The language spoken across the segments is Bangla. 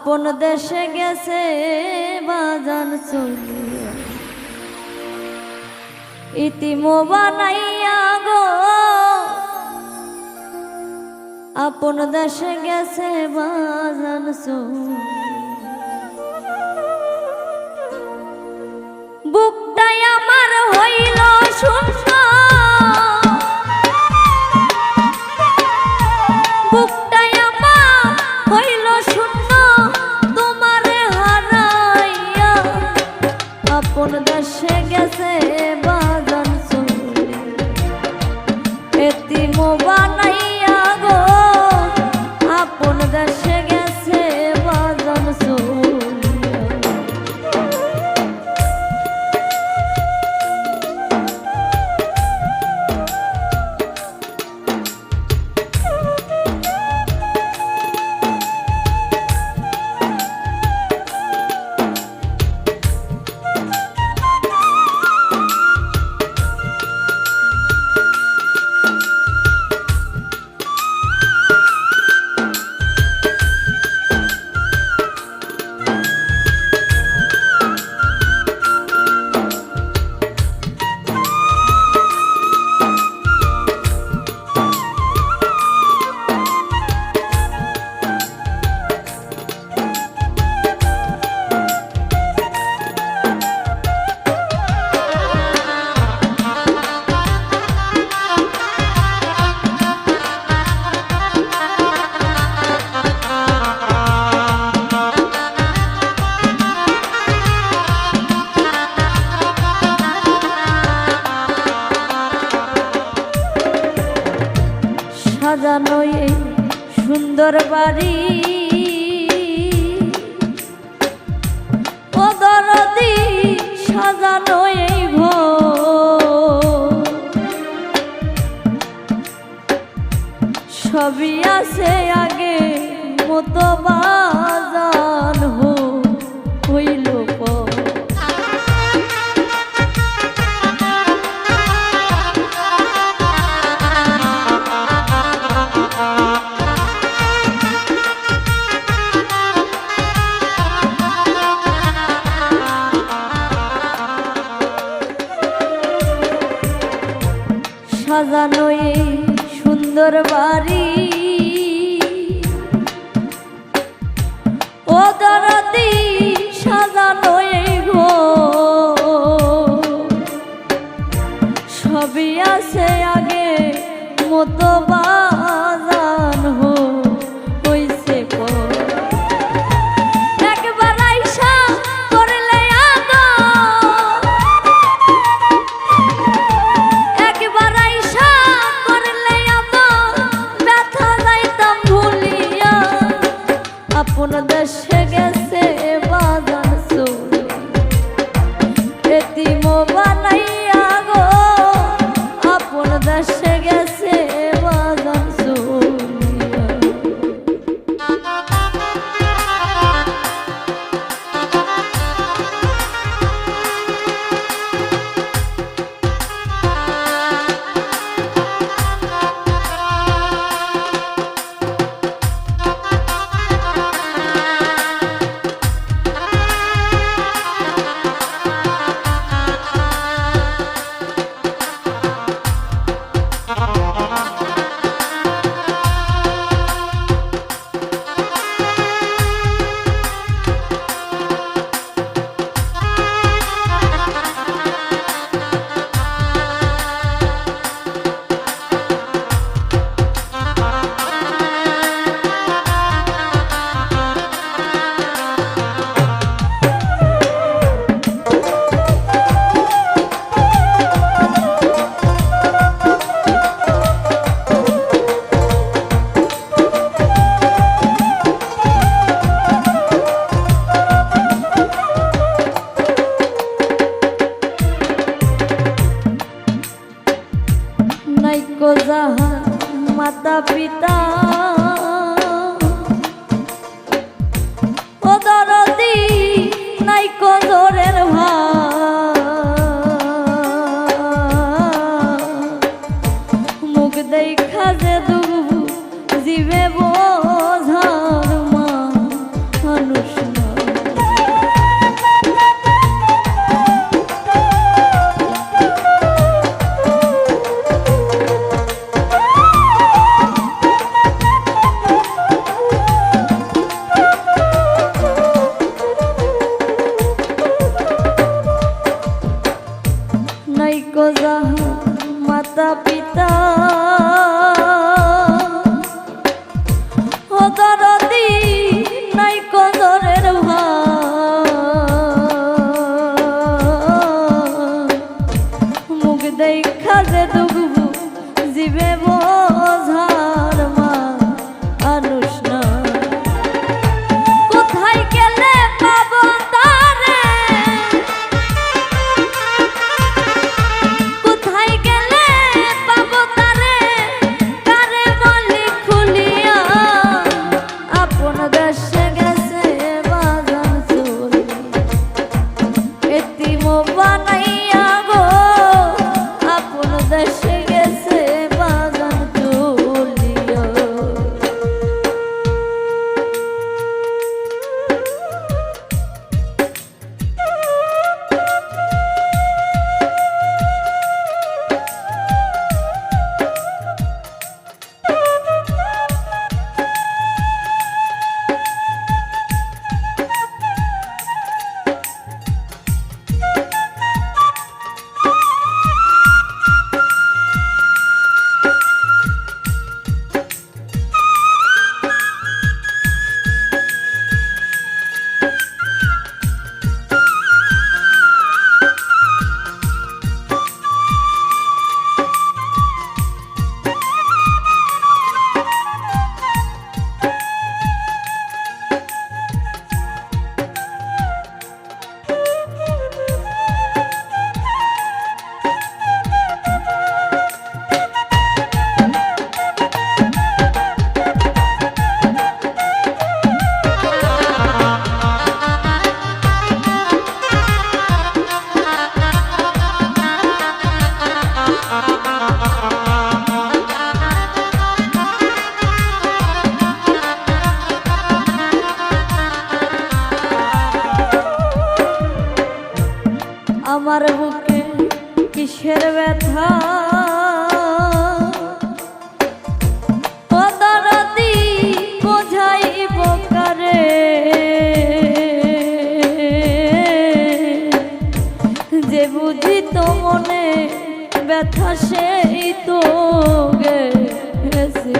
আপন দেশে গেছে বাজান চলিয়া গো। আপন দেশে গেছে বাজান বুকটাই আমার হইল শূন্য সাজানো এই সুন্দর বাড়ি। ও দরদি সাজানো এই ঘর আছে আগে মতো বাজান হইল সাজানো এই সুন্দর বাড়ি। ও দরদি সাজানো এই ঘর পিতা যদি নাই কদরে। বুঝি তো মনে ব্যথা সেই তো গেছে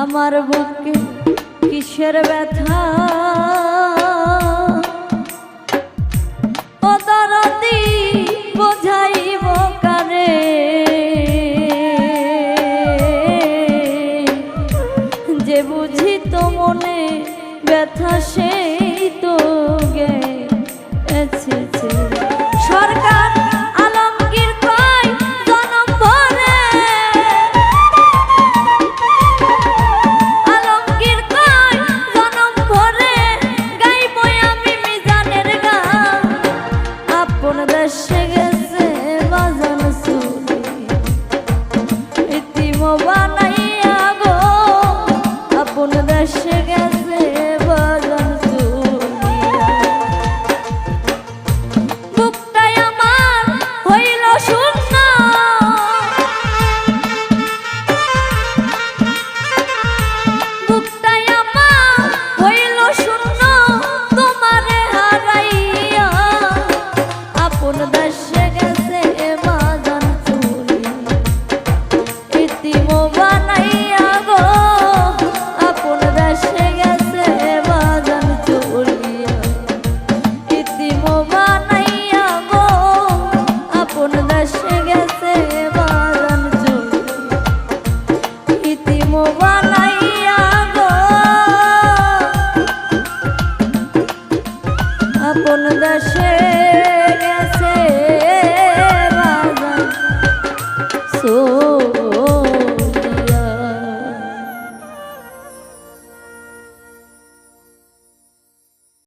আমার বুকে কিসের ব্যথা